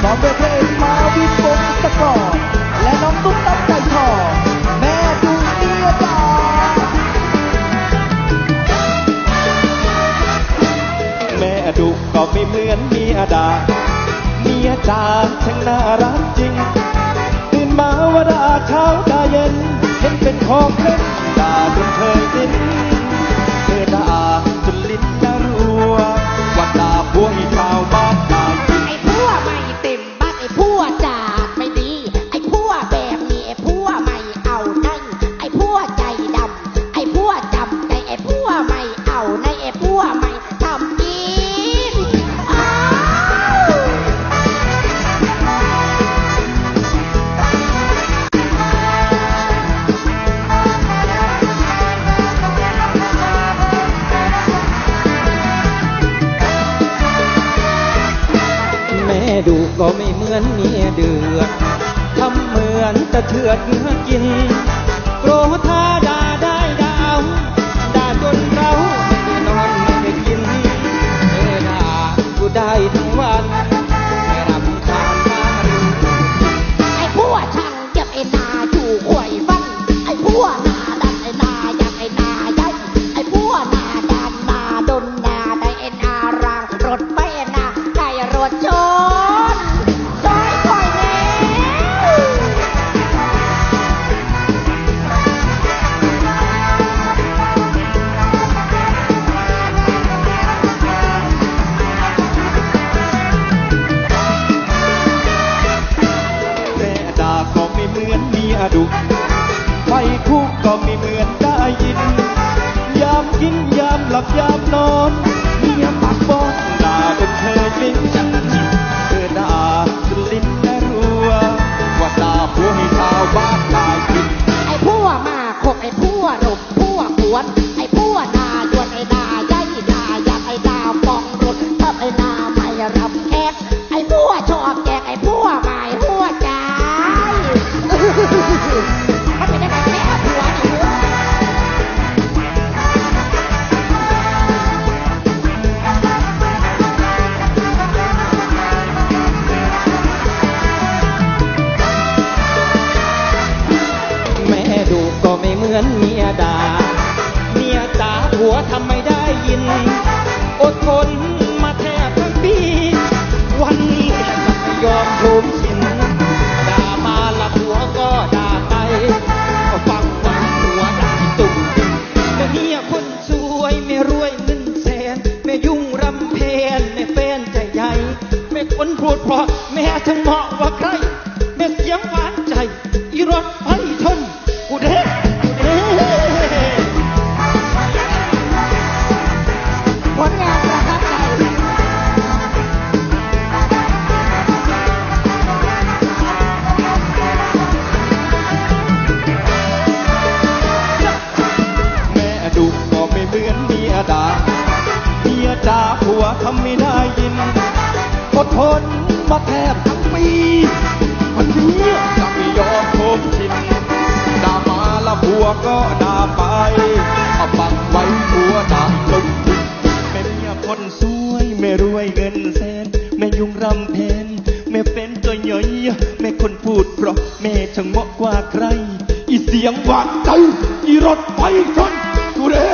พร้อมด้วยพระเอกมาวิทย์วงศกรและน้องตุ๊กตั๊กไก่ทองแม่ดุเมียจ๋าแม่ดุก็ไม่เหมือนเมียดาเมียจ๋าช่างน่ารักจริงตื่นมาว่าด่าเช้าดาเย็นเห็นเป็นของเล่นด่าจนเคยดิ้น ดูก็ไม่เหมือนเมียเดือดทำเหมือนจะเถือดเนื้อกินโกรธาด่าได้ดาว เหมือนเมียดุไปคุกก็ไม่เหมือนได้ยิน ยามกินยามหลับยามนอน ม่เหมือนเมียด่า เมียจ๋าผัวทำไม่ได้ยิน อดทนมาแทบทั้งปี วันนี้ไม่ยอมโลมชิน ด่ามาละผัวก็ด่าไปฟังไว้ผัวด่าตุ่มแม่เมียคนสวยไม่รวยเงินแสนแม่ยุ่งรำเพนแม่แฟนใจใหญ่แม่คนพูดเพราะแม่ทั้งเหมาะ ด่าเมียจ๋าผัวทำไม่ได้ยินอดทนมาแทบทั้งปีวันนี้จะไม่ยอมโคมชินด่ามาละผัวก็ด่าไปเอาปักไว้ผัวด่าจนถึงแม่เมียคนสวยไม่รวยเงินแสนแม่ยุงรำเพนแม่เป็นตัวย่อยแม่คนพูดเพราะแม่ช่างเหมาะกว่าใครอีเสียงหวานใจอีรถไฟชนกูเด้